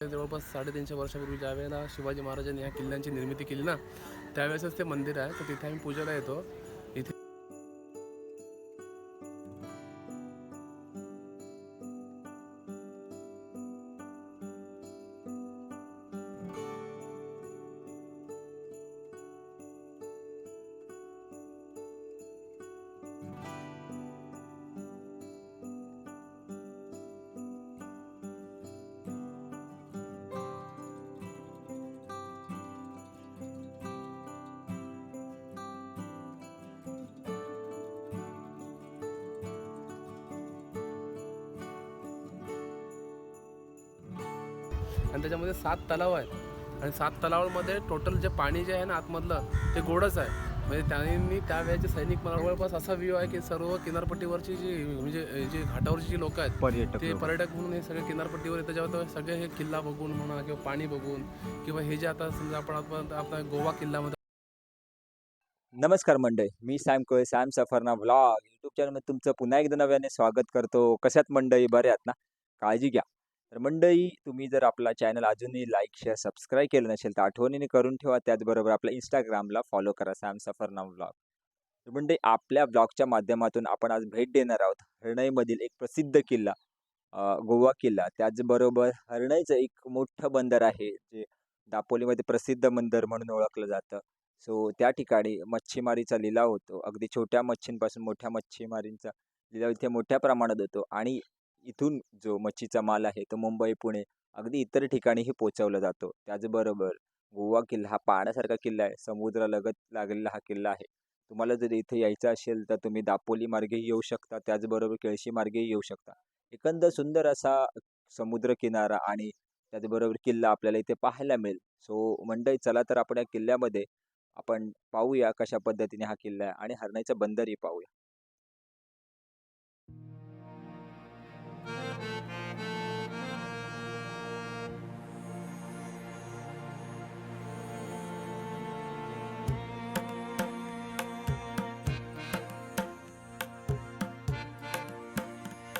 जवळपास साडेतीनशे वर्षापूर्वी ज्या वेळेला शिवाजी महाराजांनी या किल्ल्यांची निर्मिती केली ना त्यावेळेसच ते मंदिर आहे. तर तिथे आम्ही पूजेला येतो. आणि त्याच्यामध्ये सात तलाव आहेत. आणि सात तलावामध्ये टोटल जे पाणी जे आहे ना आतमधलं ते गोडच आहे. म्हणजे त्यांनी त्यावेळेचे सैनिक मला जवळपास असा व्ह्यू आहे की सर्व किनारपट्टीवरची जी म्हणजे जे घाटावरची जी लोक आहेत पर्यटक ते. पर्यटक म्हणून हे सगळे किनारपट्टीवर येतात. जेव्हा सगळे हे किल्ला बघून म्हणा किंवा पाणी बघून किंवा हे जे आता समजा आपण आपण आपला गोवा किल्ल्यामध्ये नमस्कार मंडळी मी सॅम कोय सॅम सफरना व्लॉग युट्यूब चॅनलमध्ये तुमचं पुन्हा एकदा नव्याने स्वागत करतो. कशात मंडळी? बरे आहात ना? काळजी घ्या. तर मंडळी तुम्ही जर आपला चॅनल अजूनही लाईक शेअर सबस्क्राईब केलं नसेल तर आठवणीने करून ठेवा. त्याचबरोबर आपल्या इंस्टाग्रामला फॉलो करा सॅम सफरना ब्लॉग तर मंडळी आपल्या ब्लॉगच्या माध्यमातून आपण आज भेट देणार आहोत हरणईमधील एक प्रसिद्ध किल्ला गोवा किल्ला. त्याचबरोबर हरणईचं एक मोठं बंदर आहे जे दापोलीमध्ये प्रसिद्ध बंदर म्हणून ओळखलं जातं. सो त्या ठिकाणी मच्छीमारीचा लिलाव होतो. अगदी छोट्या मच्छींपासून मोठ्या मच्छीमारींचा लिलाव इथे मोठ्या प्रमाणात होतो. आणि इथून जो मच्छीचा माल आहे तो मुंबई पुणे अगदी इतर ठिकाणीही पोचवला जातो. त्याचबरोबर गोवा किल्ला हा पाहण्यासारखा किल्ला आहे. समुद्रालगत लागलेला हा किल्ला आहे. तुम्हाला जर इथे यायचं असेल तर तुम्ही दापोली मार्गेही येऊ शकता. त्याचबरोबर केळशी मार्गेही येऊ शकता. एकंदर सुंदर असा समुद्र किनारा आणि त्याचबरोबर किल्ला आपल्याला इथे पाहायला मिळेल. सो मंडई चला तर आपण या किल्ल्यामध्ये आपण पाहूया कशा पद्धतीने हा किल्ला आहे आणि हरणाईचा बंदरही पाहूया.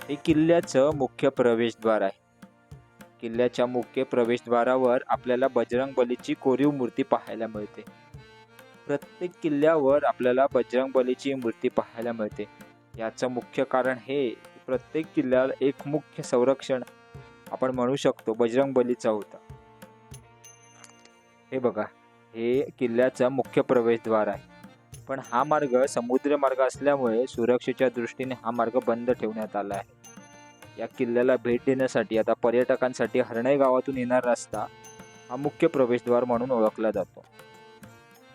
हे किल्ल्याचं मुख्य प्रवेशद्वार आहे. किल्ल्याच्या मुख्य प्रवेशद्वारावर आपल्याला बजरंग बलीची कोरीव मूर्ती पाहायला मिळते. प्रत्येक किल्ल्यावर आपल्याला बजरंग बलीची मूर्ती पाहायला मिळते. याचं मुख्य कारण हे प्रत्येक किल्ल्याला एक मुख्य संरक्षण आपण म्हणू शकतो बजरंग बलीचा होता. हे बघा हे किल्ल्याचा मुख्य प्रवेशद्वार आहे. पण हा मार्ग समुद्र मार्ग असल्यामुळे सुरक्षेच्या दृष्टीने हा मार्ग बंद ठेवण्यात आला आहे. या किल्ल्याला भेट देण्यासाठी आता पर्यटकांसाठी हरणय गावातून येणारा रस्ता हा मुख्य प्रवेशद्वार म्हणून ओळखला जातो.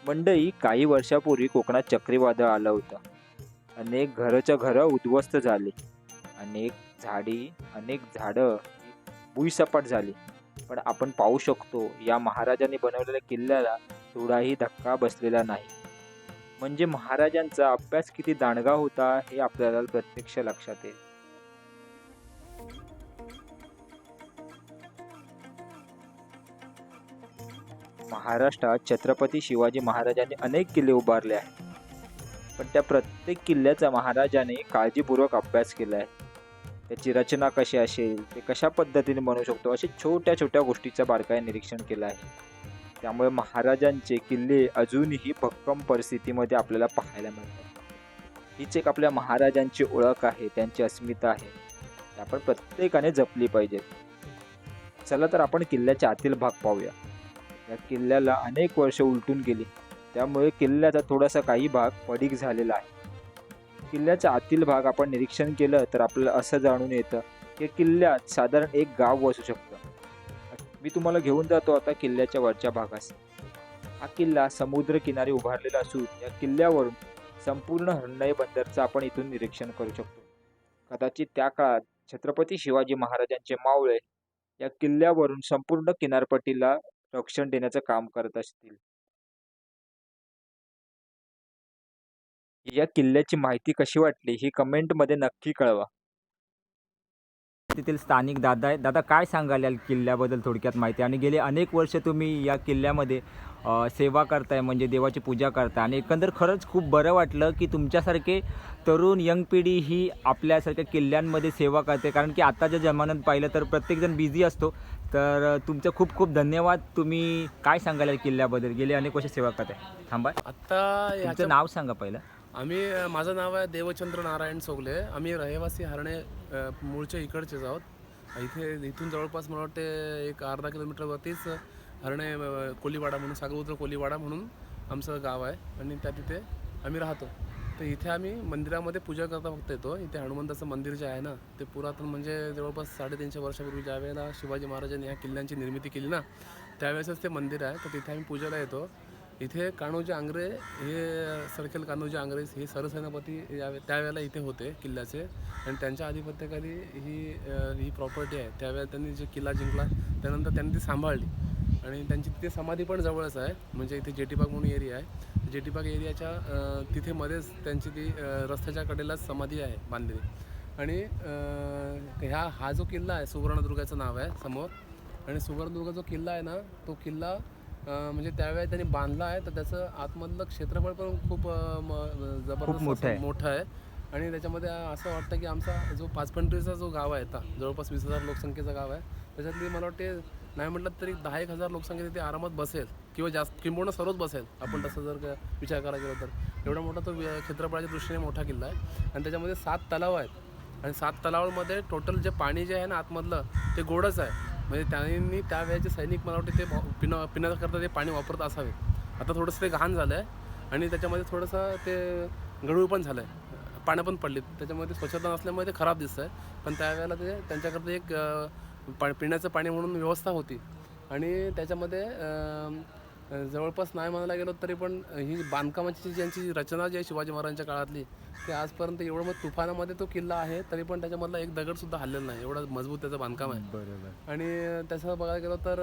मंडई काही वर्षापूर्वी कोकणात चक्रीवादळ आलं होतं. अनेक घरच्या घरं उद्ध्वस्त झाली. अनेक झाडी अनेक झाडं भुईसपाट झाली. पण आपण पाहू शकतो या महाराजांनी बनवलेल्या किल्ल्याला थोडाही धक्का बसलेला नाही. म्हणजे महाराजांचा अभ्यास किती दांडगा होता हे आपल्याला प्रत्यक्ष लक्षात येईल. महाराष्ट्रात छत्रपती शिवाजी महाराजांनी अनेक किल्ले उभारले आहेत. पण त्या प्रत्येक किल्ल्याचा महाराजाने काळजीपूर्वक अभ्यास केला आहे. त्याची रचना कशी असेल ते कशा पद्धतीने बनवू शकतो असे छोट्या छोट्या गोष्टीचं बारकाई निरीक्षण केलं आहे. त्यामुळे महाराजांचे किल्ले अजूनही भक्कम परिस्थितीमध्ये आपल्याला पाहायला मिळतात. हीच एक आपल्या महाराजांची ओळख आहे त्यांची अस्मिता आहे. ती आपण प्रत्येकाने जपली पाहिजे चला तर आपण किल्ल्याच्या आतील भाग पाहूया. या किल्ल्याला अनेक वर्ष उलटून गेली. त्यामुळे किल्ल्याचा थोडासा काही भाग पडीक झालेला आहे. किल्ल्याचा आतील भाग आपण निरीक्षण केलं तर आपल्याला असं जाणून येतं की किल्ल्यात साधारण एक गाव असू शकतं. मी तुम्हाला घेऊन जातो आता किल्ल्याच्या वरच्या भागास. हा किल्ला समुद्र किनारी उभारलेला असून या किल्ल्यावरून संपूर्ण हरणई बंदरचं आपण इथून निरीक्षण करू शकतो. कदाचित त्या काळात छत्रपती शिवाजी महाराजांचे मावळे या किल्ल्यावरून संपूर्ण किनारपट्टीला रक्षण देण्याचं काम करत असतील. या किल्ल्याची माहिती कशी वाटली ही कमेंटमध्ये नक्की कळवा. तेथील स्थानिक दादा आहे दादा काय सांगाल या किल्ल्याबद्दल थोडक्यात माहिती? आणि गेले अनेक वर्ष तुम्ही या किल्ल्यामध्ये सेवा करताय म्हणजे देवाची पूजा करताय. आणि एकंदर खरंच खूप बरं वाटलं की तुमच्यासारखे तरुण यंग पिढी ही आपल्यासारख्या किल्ल्यांमध्ये सेवा करते. कारण की आताच्या जमान्यात पाहिलं तर प्रत्येकजण बिझी असतो. तर तुमचं खूप खूप धन्यवाद. तुम्ही काय सांगाल या किल्ल्याबद्दल? गेले अनेक वर्ष सेवा करताय. थांबा. आत्ता तुमचं नाव सांगा पहिलं. आम्ही माझं नाव आहे देवचंद्र नारायण सोगले. आम्ही रहिवासी हरणे मूळच्या मूळचे इकडचेच आहोत. इथे इथून जवळपास मला वाटते एक अर्धा किलोमीटरवरतीच हरणे कोलीवाडा म्हणून सागरपुत्र कोलीवाडा म्हणून आमचं गाव आहे. आणि त्या तिथे आम्ही राहतो. तर इथे आम्ही मंदिरामध्ये पूजा करता फक्त येतो. इथे हनुमंताचं मंदिर जे आहे ना ते पुरातन म्हणजे जवळपास साडेतीनशे वर्षापूर्वी ज्या वेळेला शिवाजी महाराजांनी या किल्ल्यांची निर्मिती केली ना त्यावेळेसच ते मंदिर आहे. तर तिथे आम्ही पूजेला येतो. इथे कान्होजी आंग्रे हे सरखेल कान्होजी आंग्रे हे सरसेनापती या त्यावेळेला इथे होते किल्ल्याचे. आणि त्यांच्या आधिपत्याखाली ही ही प्रॉपर्टी आहे. त्यावेळेला त्यांनी जे किल्ला जिंकला त्यानंतर त्यांनी ती सांभाळली. आणि त्यांची तिथे समाधी पण जवळच आहे. म्हणजे इथे जेटीबाग म्हणून एरिया आहे. जेटीबाग एरियाच्या तिथे मध्येच त्यांची ती रस्त्याच्या कडेलाच समाधी आहे बांधलेली. आणि ह्या हा जो किल्ला आहे सुवर्णदुर्गाचं नाव आहे समोर. आणि सुवर्णदुर्ग जो किल्ला आहे ना तो किल्ला म्हणजे त्यावेळेस त्यांनी बांधला आहे तर त्याचं आतमधलं क्षेत्रफळ पण खूप जबरदस्त मोठं आहे. मोठं आहे. आणि त्याच्यामध्ये असं वाटतं की आमचा जो पाचपंट्रीचा जो गाव आहे आता जवळपास वीस हजार लोकसंख्येचं गाव आहे त्याच्यातली मला वाटते नाही म्हटलं तरी दहा एक हजार लोकसंख्या तिथे आरामात बसेल किंवा जास्त किंबहुना सर्वच बसेल. आपण तसं जर विचार करायला गेलो तर. एवढा मोठा तो क्षेत्रफळाच्या दृष्टीने मोठा किल्ला आहे. आणि त्याच्यामध्ये सात तलाव आहेत. आणि सात तलावांमध्ये टोटल जे पाणी जे आहे ना आतमधलं ते गोडच आहे. म्हणजे त्यांनी त्या वेळेचे सैनिक मला वाटते ते वा- पिण्याकरता ते पाणी वापरत असावे. आता थोडंसं ते घाण झालं आहे आणि त्याच्यामध्ये थोडंसं ते गळूळ पण झालं आहे पाण्या पण पडलीत. त्याच्यामध्ये स्वच्छता नसल्यामुळे ते खराब दिसतं आहे पण त्यावेळेला ते त्यांच्याकरता एक पा पिण्याचं पाणी म्हणून व्यवस्था होती. आणि त्याच्यामध्ये जवळपास नाही म्हणायला गेलो तरी पण ही बांधकामाची जी ज्यांची रचना जी आहे शिवाजी महाराजांच्या काळातली ते आजपर्यंत एवढं मग तुफानामध्ये तो किल्ला आहे तरी पण त्याच्यामधला एक दगडसुद्धा हल्लेला नाही. एवढं मजबूत त्याचं बांधकाम आहे. बरोबर. आणि त्याचं बघायला गेलो तर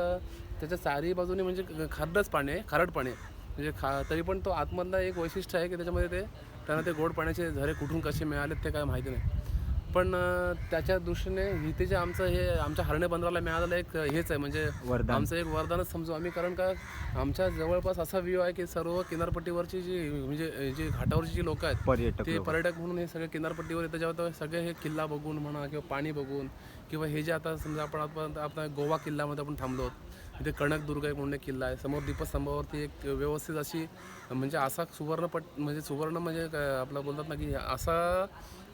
त्याच्या चारही बाजूने म्हणजे खारडच पाणी आहे खारट पाणी आहे. म्हणजे खा तरी पण तो आतमधला एक वैशिष्ट्य आहे की त्याच्यामध्ये ते त्यांना ते गोड पाण्याचे झरे कुठून कसे मिळालेत ते काय माहिती नाही. पण त्याच्या दृष्टीने इथे जे आमचं हे आमच्या हरणे बंदराला मिळालेलं एक हेच आहे. म्हणजे वरदान. आमचं एक वरदानच समजू आम्ही. कारण का आमच्या जवळपास असा व्ह्यू आहे की सर्व किनारपट्टीवरची जी म्हणजे जी घाटावरची जी लोक आहेत पर्यटक ते. पर्यटक म्हणून हे सगळे किनारपट्टीवर येतात. जेव्हा सगळे हे किल्ला बघून म्हणा किंवा पाणी बघून किंवा हे जे आता समजा आपण आपण आता गोवा किल्ल्यामध्ये आपण थांबलो. इथे कणकदुर्ग एक म्हणून किल्ला आहे. समोर दीपस्तंभावरती एक व्यवस्थित अशी म्हणजे असा सुवर्णपट म्हणजे सुवर्ण म्हणजे आपलं बोलतात ना की असा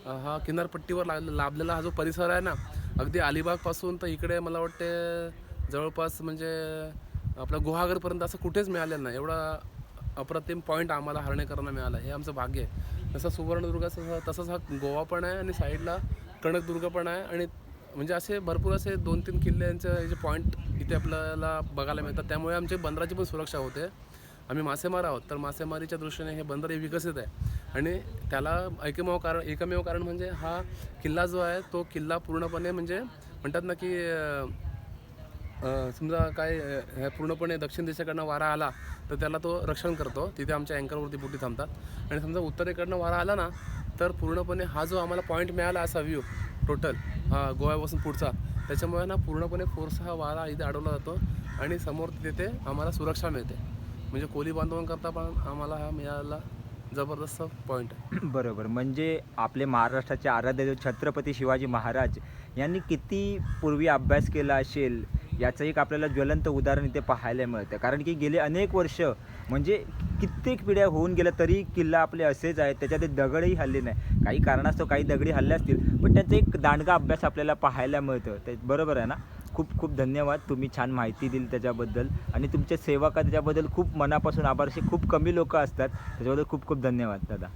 हा किनारपट्टीवर लाग लाभलेला हा जो परिसर आहे ना अगदी अलिबागपासून तर इकडे मला वाटते जवळपास म्हणजे आपला गुहागरपर्यंत असं कुठेच मिळालेलं नाही. एवढा अप्रतिम पॉईंट आम्हाला हरणेकरांना मिळाला. हे आमचं भाग्य आहे. जसं सुवर्णदुर्गाचं तसंच हा गोवा पण आहे आणि साईडला कणकदुर्ग पण आहे आणि म्हणजे असे भरपूर असे दोन तीन किल्ल्यांचे जे पॉईंट इथे आपल्याला बघायला मिळतात. त्यामुळे आमची बंदराची पण सुरक्षा होते. आम्ही मासेमार आहोत. तर मासेमारीच्या दृष्टीने हे बंदर हे विकसित आहे. आणि त्याला एकमेव कारण एकमेव कारण म्हणजे हा किल्ला जो आहे तो किल्ला पूर्णपणे म्हणजे म्हणतात ना की समजा काय पूर्णपणे दक्षिण दिशेकडनं वारा आला तर त्याला तो रक्षण करतो. तिथे आमच्या अँकरवरती बोटी थांबतात. आणि समजा उत्तरेकडनं वारा आला ना तर पूर्णपणे हा जो आम्हाला पॉईंट मिळाला असा व्ह्यू टोटल हा गोव्यापासून पुढचा त्याच्यामुळे ना पूर्णपणे फोर्स हा वारा इथे अडवला जातो. आणि समोर तिथे आम्हाला सुरक्षा मिळते. म्हणजे कोली बांधवांकरता पण आम्हाला हा मिळाला जबरदस्त पॉईंट बरोबर. म्हणजे आपले महाराष्ट्राचे आराध्य छत्रपती शिवाजी महाराज यांनी किती पूर्वी अभ्यास केला असेल याचं एक आपल्याला ज्वलंत उदाहरण इथे पाहायला मिळतं. कारण की गेले अनेक वर्ष म्हणजे कित्येक पिढ्या होऊन गेल्या तरी किल्ला आपले असेच आहेत त्याच्यात ते दगडही हल्ले नाही. काही कारणास्तव काही दगडी हल्ले असतील पण त्याचा एक दांडगा अभ्यास आपल्याला पाहायला मिळतं. ते बरोबर आहे ना? खूप खूप धन्यवाद. तुम्ही छान माहिती दिली त्याच्याबद्दल. आणि तुमचे सेवका त्याच्याबद्दल खूप मनापासून आभार. खूप कमी लोक असतात. त्याच्याबद्दल खूप खूप धन्यवाद दादा.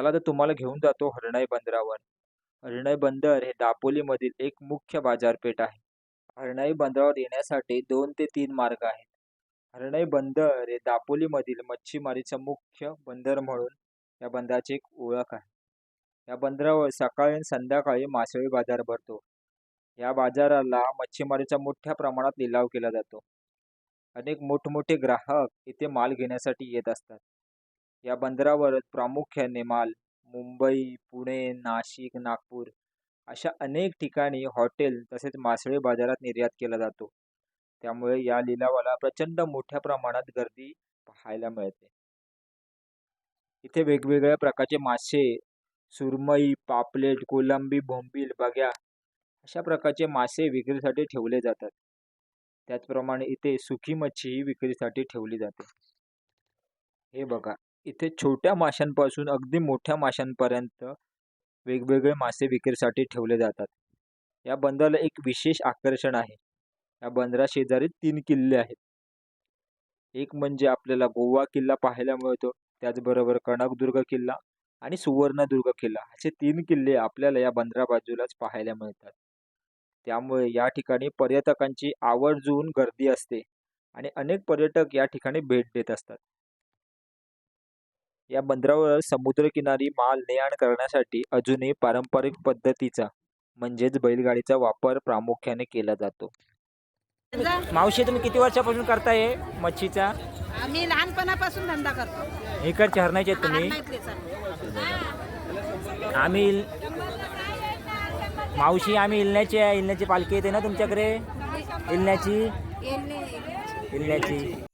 चला तर तुम्हाला घेऊन जातो हरणाई बंदरावर. हरणय बंदर हे दापोलीमधील एक मुख्य बाजारपेठ आहे. हरणाई बंदरावर येण्यासाठी दोन ते तीन मार्ग आहेत. हरणाई बंदर हे दापोलीमधील मच्छीमारीचं मुख्य बंदर म्हणून या बंदराची एक ओळख आहे. या बंदरावर सकाळी आणि संध्याकाळी मासळी बाजार भरतो. या बाजाराला मच्छीमारीचा मोठ्या प्रमाणात लिलाव केला जातो. अनेक मोठमोठे ग्राहक इथे माल घेण्यासाठी येत असतात. या बंदरावर प्रामुख्याने माल मुंबई पुणे नाशिक नागपूर अशा अनेक ठिकाणी हॉटेल तसेच मासळी बाजारात निर्यात केला जातो. त्यामुळे या लिलावाला प्रचंड मोठ्या प्रमाणात गर्दी पाहायला मिळते. इथे वेगवेगळ्या प्रकारचे मासे सुरमई पापलेट कोलंबी भोंबील बग्या अशा प्रकारचे मासे विक्रीसाठी ठेवले जातात. त्याचप्रमाणे इथे सुकी मच्छीही विक्रीसाठी ठेवली जाते. हे बघा. इथे छोट्या माशांपासून अगदी मोठ्या माशांपर्यंत वेगवेगळे मासे विक्रीसाठी ठेवले जातात. या बंदराला एक विशेष आकर्षण आहे. या बंदराशेजारी तीन किल्ले आहेत. एक म्हणजे आपल्याला गोवा किल्ला पाहायला मिळतो त्याचबरोबर कणकदुर्ग किल्ला आणि सुवर्णदुर्ग किल्ला. असे तीन किल्ले आपल्याला या बंदरा बाजूलाच पाहायला मिळतात. त्यामुळे या ठिकाणी पर्यटकांची आवर्जून गर्दी असते आणि अनेक पर्यटक या ठिकाणी भेट देत असतात. या बंदरावर समुद्रकिनारी माल ने आण करण्यासाठी अजूनही पारंपरिक पद्धतीचा म्हणजेच बैलगाडीचा वापर प्रामुख्याने केला जातो. मावशी तुम्ही किती वर्षापासून करताय मच्छीचा? आम्ही लहानपणापासून धंदा करतो. इकडचे आहेत तुम्ही. आम्ही मावशी आम्ही इलण्याची आहे. इलण्याची पालखी येते ना तुमच्याकडे? इलण्याची. इलण्याची.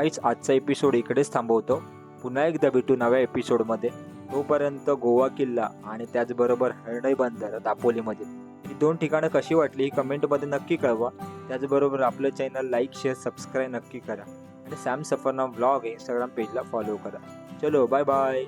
काहीच आजचा एपिसोड इकडेच थांबवतो. पुन्हा एकदा भेटू नव्या एपिसोडमध्ये तोपर्यंत गोवा किल्ला आणि त्याचबरोबर हरणाई बंदर दापोलीमध्ये. ही दोन ठिकाणं कशी वाटली ही कमेंटमध्ये नक्की कळवा. त्याचबरोबर आपलं चॅनल लाईक शेअर सबस्क्राईब नक्की करा. आणि सॅम सफरना ब्लॉग इंस्टाग्राम पेजला फॉलो करा. चलो बाय बाय